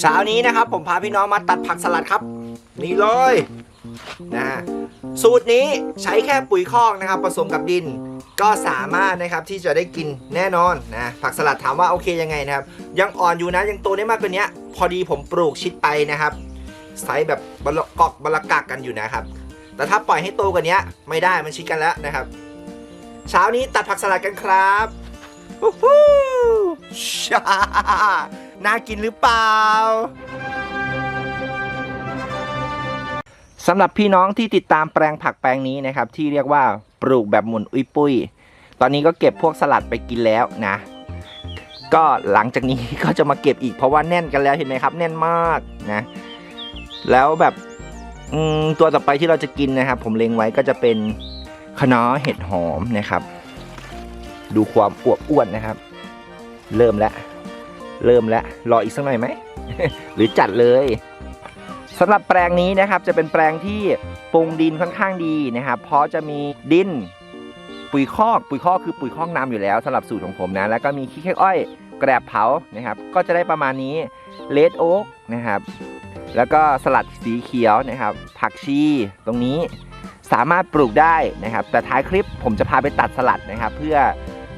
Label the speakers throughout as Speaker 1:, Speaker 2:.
Speaker 1: เช้านี้นะครับ ผมพาพี่น้องมาตัดผักสลัดครับ นี่เลยนะสูตรนี้ใช้แค่ปุ๋ยคอกนะครับ ผสมกับดิน ก็สามารถนะครับที่จะได้กินแน่นอนนะผักสลัดถามว่าโอเคยังไงนะครับ ยังอ่อนอยู่นะยังโตได้มากกว่านี้พอดีผมปลูกชิดไปนะครับไซส์แบบบลกอกบลกักกันอยู่นะครับ แต่ถ้าปล่อยให้โตกว่านี้ไม่ได้มันชิดกันแล้วนะครับ เช้านี้ตัดผักสลัดกันครับวู้ฮู้ชา น่ากินหรือเปล่าสำหรับพี่น้องที่ติดตามแปลงผักแปลงนี้นะครับ ที่เรียกว่าปลูกแบบหมุนอุ้ยปุ้ย ตอนนี้ก็เก็บพวกสลัดไปกินแล้วนะ ก็หลังจากนี้ก็จะมาเก็บอีกเพราะว่าแน่นกันแล้วเห็นไหมครับ แน่นมากนะ แล้วแบบตัวต่อไปที่เราจะกินนะครับ ผมเล็งไว้ก็จะเป็นคะน้าเห็ดหอมนะครับ ดูความอวบอ้วนนะครับ เริ่มแล้ว เริ่มแล้วรออีกสักหน่อยไหม หรือจัดเลยสำหรับแปลงนี้นะครับจะเป็นแปลงที่ปรุงดินค่อนข้างดีนะครับเพราะจะมีดินปุ๋ยคอก ปุ๋ยคอกคือปุ๋ยคอกน้ำอยู่แล้วสำหรับสูตรของผมนะแล้วก็มีขี้เค้อ้อยแกรบเผานะครับก็จะได้ประมาณนี้เลดโอ๊กนะครับแล้วก็สลัดสีเขียวนะครับ ผักชีตรงนี้สามารถปลูกได้นะครับ แต่ท้ายคลิปผมจะพาไปตัดสลัดนะครับ เพื่อ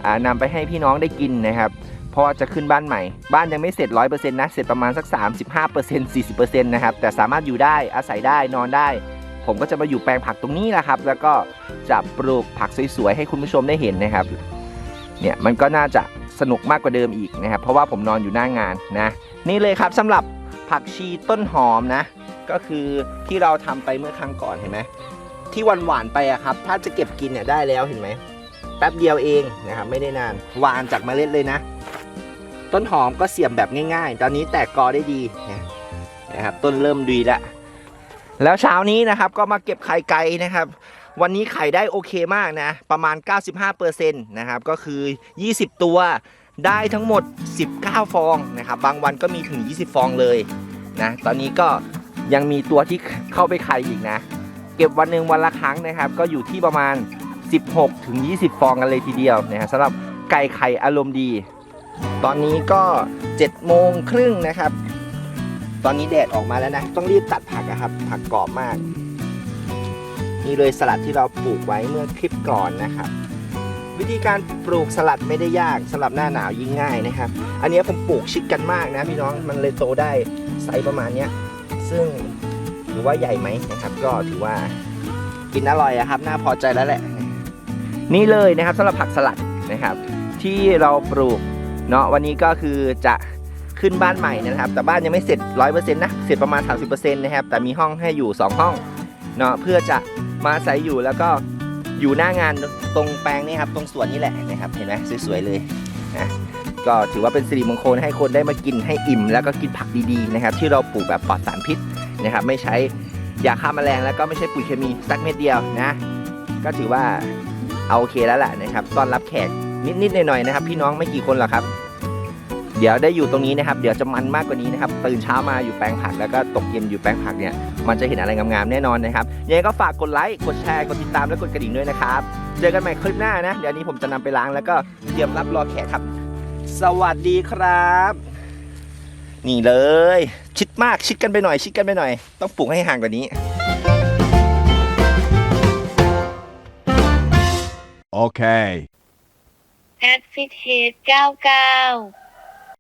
Speaker 1: อนำไปให้พี่น้องได้กินนะครับ ราะจะขึ้นบ้านใหม่ บ้านยังไม่เสร็จ 100%นะ เสร็จประมาณสัก 35% 40%นะครับ แต่สามารถอยู่ได้ อาศัยได้ นอนได้ ผมก็จะมาอยู่แปลงผักตรงนี้แหละครับ แล้วก็จะปลูกผักสวยๆ ให้คุณผู้ชมได้เห็นนะครับ เนี่ย มันก็น่าจะสนุกมากกว่าเดิมอีกนะครับ เพราะว่าผมนอนอยู่หน้างานนะ นี่เลยครับสำหรับผักชีต้นหอมนะ ก็คือที่เราทำไปเมื่อครั้งก่อนเห็นไหม ที่หวานๆไปอะครับ ถ้าจะเก็บกินเนี่ยได้แล้วเห็นไหม แป๊บเดียวเองนะครับ ไม่ได้นาน หวานจากเมล็ดเลยนะ ต้นหอมก็เสียบแบบง่ายๆ ตอนนี้แตกกอได้ดีนะครับ ต้นเริ่มดีแล้วแล้วเช้านี้นะครับก็มาเก็บไข่ไก่นะครับ วันนี้ไข่ได้โอเคมากนะ ประมาณ 95%นะครับ ก็คือ 20 ตัวได้ทั้งหมด 19 ฟองนะครับ บางวันก็มีถึง 20 ฟองเลยนะ ตอนนี้ก็ยังมีตัวที่เข้าไปไข่อีกนะ เก็บวันหนึ่งวันละครั้งนะครับ ก็อยู่ที่ประมาณ 16ถึง20 ฟองกันเลยทีเดียวนะครับสำหรับไก่ไข่อารมณ์ดี ตอนนี้ก็7โมงครึ่งนะครับ ตอนนี้แดดออกมาแล้วนะ ต้องรีบตัดผักอะครับ ผักกรอบมาก นี่เลยสลัดที่เราปลูกไว้เมื่อคลิปก่อนนะครับ วิธีการปลูกสลัดไม่ได้ยากสำหรับหน้าหนาวยิ่งง่ายนะครับ อันนี้ผมปลูกชิดกันมากนะพี่น้องมันเลยโตได้ไซส์ประมาณเนี้ย ซึ่งถือว่าใหญ่ไหมนะครับ ก็ถือว่ากินอร่อยอะครับ น่าพอใจแล้วแหละ นี่เลยนะครับสำหรับผักสลัดนะครับ ที่เราปลูก เนาะวันนี้ก็คือจะขึ้นบ้านใหม่นะครับ แต่บ้านยังไม่เสร็จ 100%นะ เสร็จประมาณ 30%นะครับ แต่มีห้องให้อยู่ 2 ห้องเนาะเพื่อจะมาอาศัยอยู่แล้วก็อยู่หน้างานตรงแปลงนี่ครับ ตรงสวนนี่แหละนะครับ เห็นไหมสวยๆเลยนะก็ถือว่าเป็นสิริมงคลให้คนได้มากินให้อิ่ม แล้วก็กินผักดีๆนะครับ ที่เราปลูกแบบปลอดสารพิษนะครับ ไม่ใช้ยาฆ่าแมลงแล้วก็ไม่ใช่ปุ๋ยเคมีสักเม็ดเดียวนะ ก็ถือว่าเอาโอเคแล้วแหละนะครับ ต้อนรับแขก นิดๆหน่อยๆนะครับ พี่น้องไม่กี่คนหรอกครับ เดี๋ยวได้อยู่ตรงนี้นะครับ เดี๋ยวจะมันมากกว่านี้นะครับ ตื่นเช้ามาอยู่แปลงผักแล้วก็ตกเย็นอยู่แปลงผักเนี่ย มันจะเห็นอะไรงามๆแน่นอนนะครับยังไงก็ฝากกดไลค์กดแชร์กดติดตามและกดกระดิ่งด้วยนะครับ เจอกันใหม่คลิปหน้านะ เดี๋ยวนี้ผมจะนำไปล้างแล้วก็เตรียมรับรอแขกครับ สวัสดีครับ นี่เลย ชิดมากชิดกันไปหน่อย ชิดกันไปหน่อย ต้องปลูกให้ห่างกว่านี้
Speaker 2: Okay.
Speaker 3: แอดฟิตเฮด99